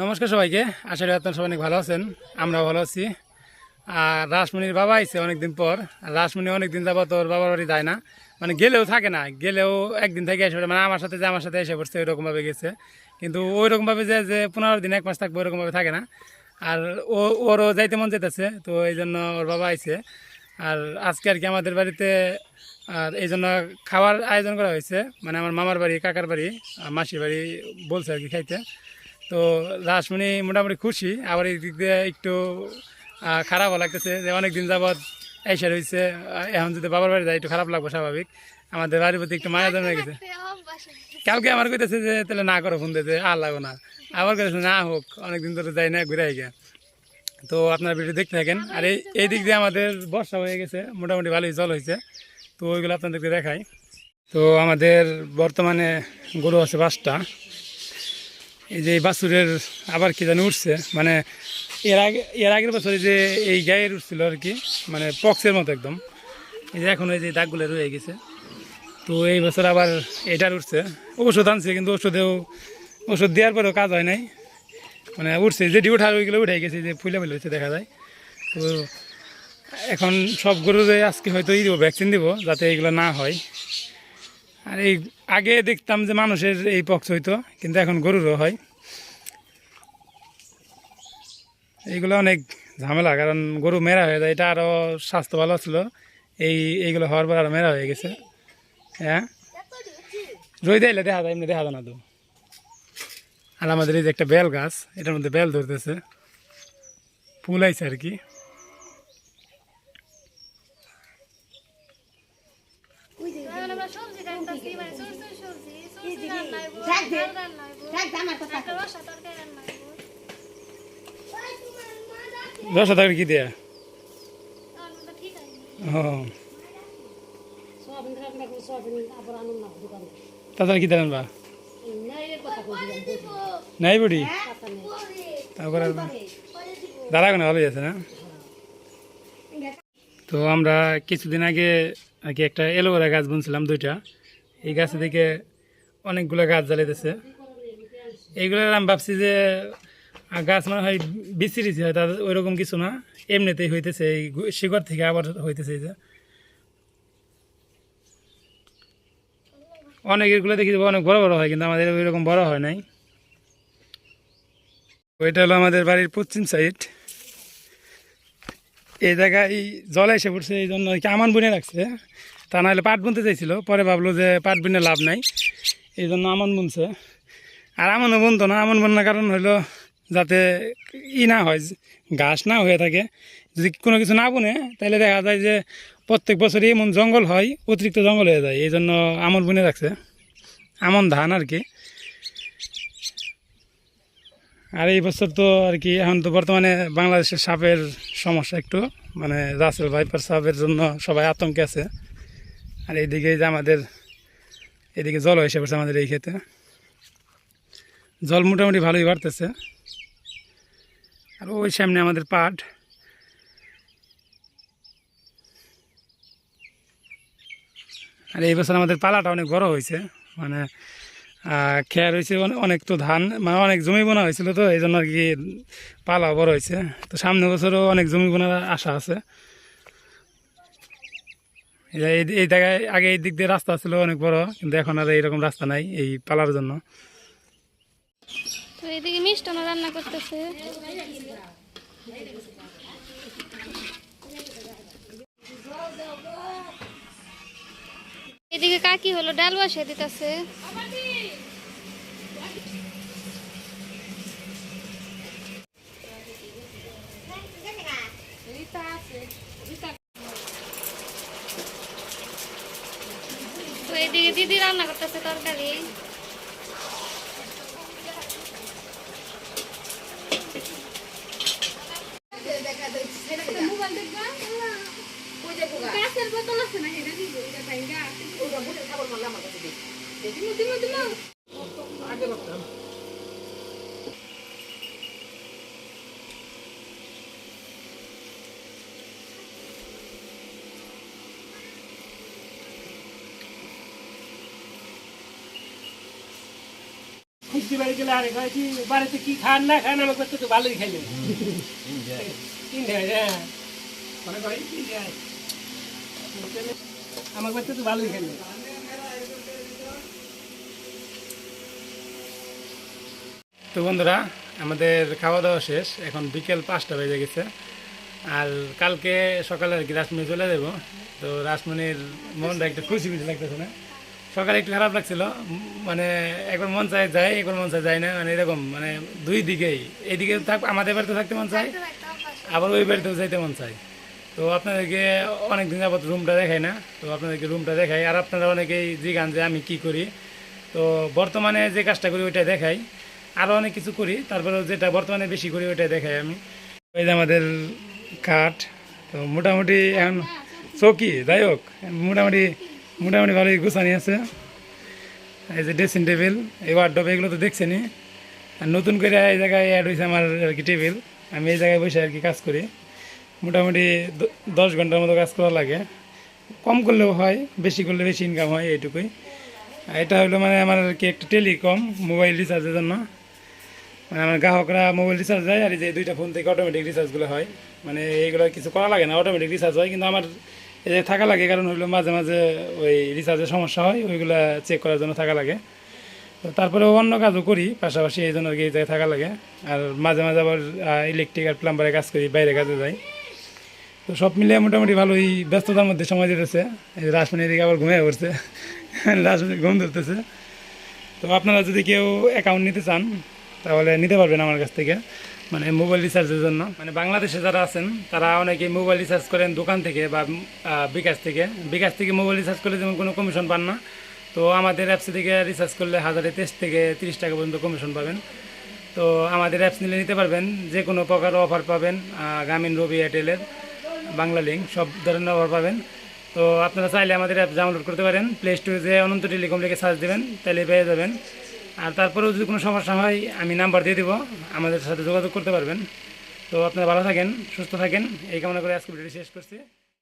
নমস্কার সবাইকে। করি আপনারা সবাই অনেক ভালো আছেন। আমরাও ভালো আছি। আর রাসমণির বাবা আইছে অনেকদিন পর। রাসমণি অনেকদিন যাবত ওর বাবার বাড়ি যায় না। মানে গেলেও থাকে না। গেলেও একদিন থেকে এসে। মানে আমার সাথে যে আমার সাথে এসে পড়ছে, ওইরকমভাবে গেছে। কিন্তু ওইরকমভাবে যে যে পনেরো দিন, এক মাস থাকবে, ওইরকমভাবে থাকে না। আর ও, ওরও যাইতে মন যেতেছে তো এই জন্য ওর বাবা আইছে। আর আজকে আর কি আমাদের বাড়িতে, আর এই জন্য খাওয়ার আয়োজন করা হয়েছে। মানে আমার মামার বাড়ি, কাকার বাড়ি মাসির বাড়ি বলছে আর কি খাইতে। তো রাসমণি মোটামুটি খুশি। আবার এই দিক দিয়ে একটু খারাপও লাগতেছে যে অনেক দিন যাবৎ এসে রয়েছে। এখন যদি বাবার বাড়ি যায় একটু খারাপ লাগবে স্বাভাবিক। আমাদের বাড়ির প্রতি একটু মায়া জমে গেছে। কালকে আমার কইতেছে যে, তাহলে না করো ফোন দিতে আর লাগো না। আবার কইতেছে, না হোক, অনেকদিন ধরে যাই না, ঘুরে আইগে। তো আপনারা ভিডিও দেখতে থাকেন। আর এই এই দিক দিয়ে আমাদের বর্ষা হয়ে গেছে, মোটামুটি ভালোই জল হয়েছে। তো ওইগুলো আপনাদেরকে দেখাই। তো আমাদের বর্তমানে গরু আছে পাঁচটা। এই যে বাছুরের আবার কি জানি উঠছে মানে এর আগে, এর আগের বছরে যে এই গায়ের উঠছিল আর কি মানে পক্সের মতো একদম। এই যে এখন ওই যে দাগগুলো রয়ে গেছে। তো এই বছর আবার এটার উঠছে। ওষুধ আনছে, কিন্তু ওষুধেও, ওষুধ দেওয়ার পরেও কাজ হয় নাই। মানে উঠছে যেটি উঠার ওইগুলো উঠে গেছে, যে ফুলে ফুলে হচ্ছে দেখা যায়। তো এখন সব গরুরে আজকে হয়তো ই দেবো ভ্যাকসিন দিব, যাতে এইগুলো না হয়। আর এই আগে দেখতাম যে মানুষের এই পক্স হইতো, কিন্তু এখন গরুরও হয়। এইগুলো অনেক ঝামেলা, কারণ গরু মেরা হয়ে যায়, এটা আরও স্বাস্থ্য ভালো ছিল। এই, এইগুলো হওয়ার পর আরও মেরা হয়ে গেছে। হ্যাঁ? রই দিলে দেখা যায়, এমনি দেখা যায় না তো। আর আমাদের এই যে একটা বেল গাছ, এটার মধ্যে বেল ধরতেছে। ফুল আইছে আর কি। আমরা সবজি খাইতাছি মানে সরষে সবজি আমার কথা রসা তরকারি দশ কি দেয়া? তাছাড়া কি দেন বা নাই রে কথা কই দিলাম নাই বুড়ি? নেই। তারপর দাঁড়া কোনো ভালোই আছে না? তো আমরা কিছুদিন আগে আর কি একটা এলোভেরা গাছ বুনছিলাম দুইটা। এই গাছে থেকে অনেকগুলো গাছ জ্বালাইতেছে। এইগুলো আমি ভাবছি যে গাছ মানে হয় বিচিরিছে হয় তাদের ওইরকম কিছু না। এমনিতেই হইতেছে, এই শিকড় থেকে আবার হইতেছে যে। অনেক এগুলো দেখি অনেক বড় বড় হয়, কিন্তু আমাদের ওইরকম বড় হয় নাই। ওইটা হলো আমাদের বাড়ির পশ্চিম সাইড এই জায়গায় জল এসে পড়ছে, এই জন্য কি আমান বুনে রাখছে। তা নাহলে পাট বুনতে চাইছিল, পরে ভাবলো যে পাট বুনে লাভ নাই। এই জন্য আমন বুনছে। আর আমনও বুনতো না, আমন বন্যার কারণ হলো যাতে ই না হয়, ঘাস না হয়ে থাকে। যদি কোনো কিছু না বুনে, তাহলে দেখা যায় যে প্রত্যেক বছরই এমন জঙ্গল হয়, অতিরিক্ত জঙ্গল হয়ে যায়। এই জন্য আমন বুনে রাখছে। আমন ধান আর কি। আর এই বছর তো আর কি, এখন তো বর্তমানে বাংলাদেশের সাপের সমস্যা একটু মানে রাসেল ভাইপার সাপের জন্য সবাই আতঙ্কে আছে। আর এইদিকে যে আমাদের এদিকে জল এসে পড়ছে আমাদের এই ক্ষেতে। জল মোটামুটি ভালোই বাড়তেছে। আর ওই সামনে আমাদের পাট। আর এই বছর আমাদের পালাটা অনেক বড় হয়েছে মানে খেয়ার হয়েছে অনে- অনেক তো ধান মানে অনেক জমি বোনা হয়েছিল তো, এই জন্য আর কি পালা বড় হয়েছে। তো সামনে বছরও অনেক জমি বোনার আশা আছে। এই জায়গায় আগে এই দিক দিয়ে রাস্তা ছিল অনেক বড়, কিন্তু এখন আর এইরকম রাস্তা নাই এই পালার জন্য। এদিকে কাকি হলো ডাল বসিয়ে দিতেছে। তো এদিকে দিদি রান্না করতেছে তরকারি গাছের বোতল পিসি বাড়ি গেলে আরে কয় কি বাড়িতে কি খান না খান আমার করতে তো ভালোই খাইলে। হ্যাঁ। আমার করতে তো ভালোই খাইলে। তো বন্ধুরা আমাদের খাওয়া দাওয়া শেষ। এখন বিকেল পাঁচটা বেজে গেছে। আর কালকে সকালে আর কি রাসমণি চলে যাব। তো রাসমণির মনটা একটু খুশি খুশি লাগতেছে না? সকালে একটু খারাপ লাগছিল মানে একবার মন চায় যায় একবার মন চায় যায় না মানে এরকম মানে দুই দিকেই। এদিকে থাক আমাদের বাড়িতে থাকতে মন চায় আবার ওই বাড়িতেও যাইতে মন চায়। তো আপনাদেরকে অনেক দিন যাবত রুমটা দেখাই না তো আপনাদেরকে রুমটা দেখাই আর আপনারা অনেকেই জিগান যে আমি কি করি। তো বর্তমানে যে কাজটা করি ওইটা দেখাই আরও অনেক কিছু করি তারপরে যেটা বর্তমানে বেশি করি ওইটা দেখাই আমি। ওই যে আমাদের কাঠ তো মোটামুটি এখন চৌকি যাই হোক মোটামুটি মোটামুটি ভালোই গুছানি আছে। এই যে ড্রেসিং টেবিল এই ওয়ার্ডব এগুলো তো দেখছেনি আর নতুন করে এই জায়গায় অ্যাড হয়েছে আমার আর কি টেবিল আমি এই জায়গায় বসে আর কি কাজ করি। মোটামুটি দশ ঘণ্টার মতো কাজ করা লাগে। কম করলেও হয়, বেশি করলে বেশি ইনকাম হয়, এইটুকুই। এটা হলো মানে আমার আর কি একটা টেলিকম মোবাইল রিচার্জের জন্য। মানে আমার গ্রাহকরা মোবাইল রিচার্জ দেয় আর এই যে দুইটা ফোন থেকে অটোমেটিক রিচার্জগুলো হয়। মানে এইগুলো কিছু করা লাগে না অটোমেটিক রিচার্জ হয়। কিন্তু আমার যে থাকা লাগে, কারণ হলো মাঝে মাঝে ওই রিচার্জের সমস্যা হয়, ওইগুলো চেক করার জন্য থাকা লাগে। তো তারপরে অন্য কাজও করি, পাশাপাশি এই জন্য আর কি জায়গায় থাকা লাগে। আর মাঝে মাঝে আবার ইলেকট্রিক আর প্লাম্বারের কাজ করি, বাইরে কাজে যাই। তো সব মিলিয়ে মোটামুটি ভালোই ব্যস্ততার মধ্যে সময় দিতেছে এই যে রাসমণি এদিকে আবার ঘুমিয়ে পড়ছে রাসমণি ঘুম ধরতেছে। তো আপনারা যদি কেউ অ্যাকাউন্ট নিতে চান, তাহলে নিতে পারবেন আমার কাছ থেকে। মানে মোবাইল রিচার্জের জন্য। মানে বাংলাদেশে যারা আছেন, তারা অনেকে মোবাইল রিচার্জ করেন দোকান থেকে বা বিকাশ থেকে। বিকাশ থেকে মোবাইল রিচার্জ করলে যেমন কোনো কমিশন পান না, তো আমাদের অ্যাপস থেকে রিচার্জ করলে হাজারে তেইশ থেকে তিরিশ টাকা পর্যন্ত কমিশন পাবেন। তো আমাদের অ্যাপস নিলে নিতে পারবেন, যে কোনো প্রকার অফার পাবেন গ্রামীণ রবি এয়ারটেলের বাংলা লিঙ্ক সব ধরনের অফার পাবেন। তো আপনারা চাইলে আমাদের অ্যাপ ডাউনলোড করতে পারেন। প্লে স্টোরে যে অনন্ত টেলিকম লিখে সার্চ দেবেন তাহলে পেয়ে যাবেন। আর তারপরেও যদি কোনো সমস্যা হয়, আমি নাম্বার দিয়ে দেবো, আমাদের সাথে যোগাযোগ করতে পারবেন। তো আপনারা ভালো থাকেন, সুস্থ থাকেন, এই কামনা করে আজকে ভিডিওটি শেষ করছি।